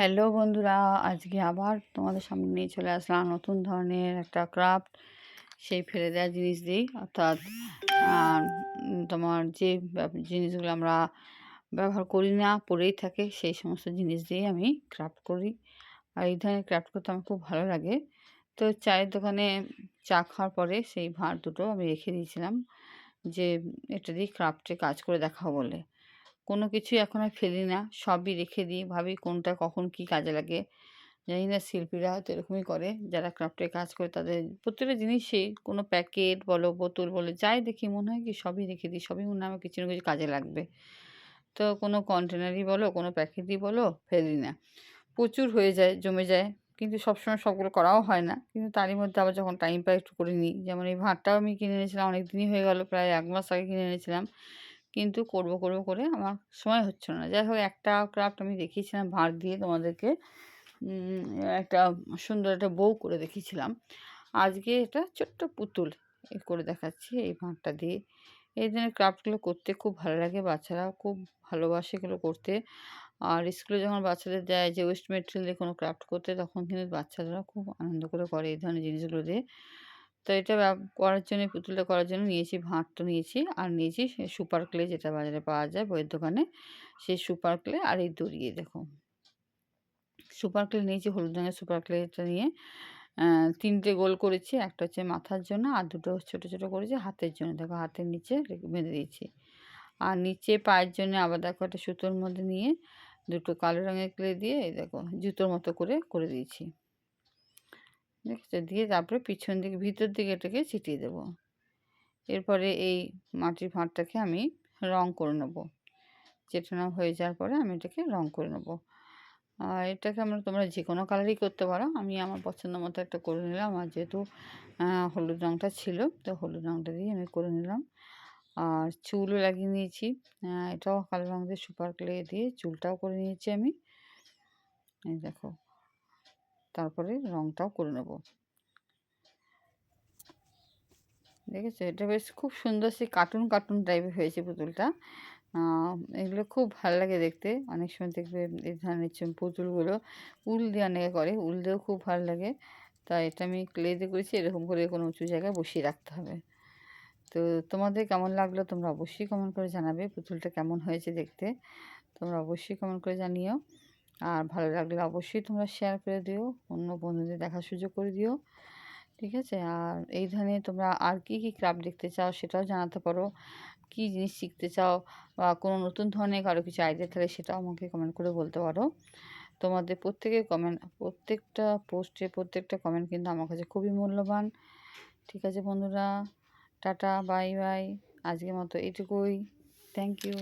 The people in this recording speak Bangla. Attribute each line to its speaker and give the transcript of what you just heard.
Speaker 1: হ্যালো বন্ধুরা, আজকে আবার তোমাদের সামনে নিয়ে চলে আসলাম নতুন ধরনের একটা ক্রাফট সেই ফেলে দেওয়া জিনিস দিই অর্থাৎ তোমার যে জিনিসগুলো আমরা ব্যবহার করি না পড়েই থাকে, সেই সমস্ত জিনিস দিয়ে আমি ক্রাফট করি। আর এই ধরনের ক্রাফট করতে আমার খুব ভালো লাগে। তো চায়ের দোকানে চা খাওয়ার পরে সেই ভাঁড় দুটো আমি রেখে দিয়েছিলাম যে, এটা দিয়ে ক্রাফটে কাজ করে দেখাও বলে। কোনো কিছুই এখন আর ফেলি না। সবই রেখে দিই, ভাবি কোনটা কখন কি কাজে লাগে। জানি না শিল্পীরা হয়তো এরকমই করে, যারা ক্রাফটের কাজ করে তাদের প্রত্যেকটা জিনিসই কোনো প্যাকেট বলো, বোতল বলো, যাই দেখি মনে হয় কি সবই রেখে দিই, সবই মনে হয় আমার কিছু না কিছু কাজে লাগবে। তো কোনো কন্টেনারই বলো, কোনো প্যাকেটই বলো, ফেলি না। প্রচুর হয়ে যায়, জমে যায়, কিন্তু সবসময় সবগুলো করাও হয় না। কিন্তু তারই মধ্যে আবার যখন টাইম পাই একটু করে নিই। যেমন এই ভাতটাও আমি কিনে এনেছিলাম অনেক দিনই হয়ে গেল, প্রায় এক মাস আগে কিনে এনেছিলাম। কিন্তু করব করব করে আমার সময় হচ্ছে না। যাই হোক, একটা ক্রাফট আমি দেখিয়েছিলাম, ভাঁড় দিয়ে তোমাদেরকে। একটা সুন্দর একটা বউ করে দেখিয়েছিলাম। আজকে এটা ছোট্ট পুতুল করে দেখাচ্ছি এই ভাঁড়টা দিয়ে। এই ধরনের ক্রাফটগুলো করতে খুব ভালো লাগে, বাচ্চারা খুব ভালোবাসে এগুলো করতে। আর স্কুলে যখন বাচ্চাদের দেয় যে ওয়েস্ট মেটেরিয়াল দিয়ে কোনো ক্রাফট করতে, তখন কিন্তু বাচ্চারা খুব আনন্দ করে করে এই ধরনের জিনিসগুলো দিয়ে। তো এটা করার জন্য পুতুলটা করার জন্য নিয়েছি ভাঁড়টা নিয়েছি। আর নিয়েছি সুপার ক্লে যেটা বাজারে পাওয়া যায় বইয়ের দোকানে, সেই সুপার ক্লে আর এই দড়িয়ে দেখো। সুপার ক্লে নিয়েছি, হলুদ রঙের সুপার ক্লেটা নিয়ে। তিনটে গোল করেছি, একটা হচ্ছে মাথার জন্য আর দুটো ছোট ছোট করেছি হাতের জন্য। দেখো হাতের নিচে বেঁধে দিয়েছি। আর নিচে পায়ের জন্য আবার দেখো একটা সুতোর মধ্যে নিয়ে দুটো কালো রঙের ক্লে দিয়ে দেখো জুতোর মতো করে করে দিয়েছি। দেখছ? দিয়ে তারপরে পিছন দিকে, ভিতর দিকে এটাকে ছিটিয়ে দেবো। এরপরে এই মাটির ভাঁড়টাকে আমি রং করে নেব। চেটানো হয়ে যাওয়ার পরে আমি এটাকে রং করে নেব। আর এটাকে আমরা তোমরা যে কোনো কালারই করতে পারো। আমি আমার পছন্দ মতো একটা করে নিলাম। আর যেহেতু হলুদ রঙটা ছিল, তো হলুদ রঙটা দিয়ে আমি করে নিলাম। আর চুলও লাগিয়ে নিয়েছি। এটাও কালো রঙ দিয়ে সুপার ক্লে দিয়ে চুলটাও করে নিয়েছি আমি। এই দেখো। তারপরে রংটাও করে নেব। দেখেছ? এটা বেশ খুব সুন্দর সেই কার্টুন কার্টুন টাইপের হয়েছে পুতুলটা। এগুলো খুব ভালো লাগে দেখতে। অনেক সময় দেখবে এই ধরনের পুতুলগুলো উল দিয়ে অনেকে করে, উল দিয়েও খুব ভালো লাগে। তাই এটা আমি ক্লে দিয়ে করেছি, এরকম করে কোনো উঁচু জায়গায় বসিয়ে রাখতে হবে। তো তোমাদের কেমন লাগল তোমরা অবশ্যই কমেন্ট করে জানাবে পুতুলটা কেমন হয়েছে দেখতে। তোমরা অবশ্যই কমেন্ট করে জানিও। আর ভালো লাগলে অবশ্যই তোমরা শেয়ার করে দিও, অন্য বন্ধুদের দেখার সুযোগ করে দিও, ঠিক আছে? আর এই ধরনের তোমরা আর কি কি ক্রাফট দেখতে চাও সেটাও জানাতে পারো। কি জিনিস শিখতে চাও বা কোনো নতুন ধরনের কারও কিছু আইডিয়া থাকলে সেটাও আমাকে কমেন্ট করে বলতে পারো। তোমাদের প্রত্যেকের কমেন্ট প্রত্যেকটা পোস্টে প্রত্যেকটা কমেন্ট কিন্তু আমার কাছে খুবই মূল্যবান। ঠিক আছে বন্ধুরা? টাটা বাই বাই আজকের মতো এটুকুই থ্যাংক ইউ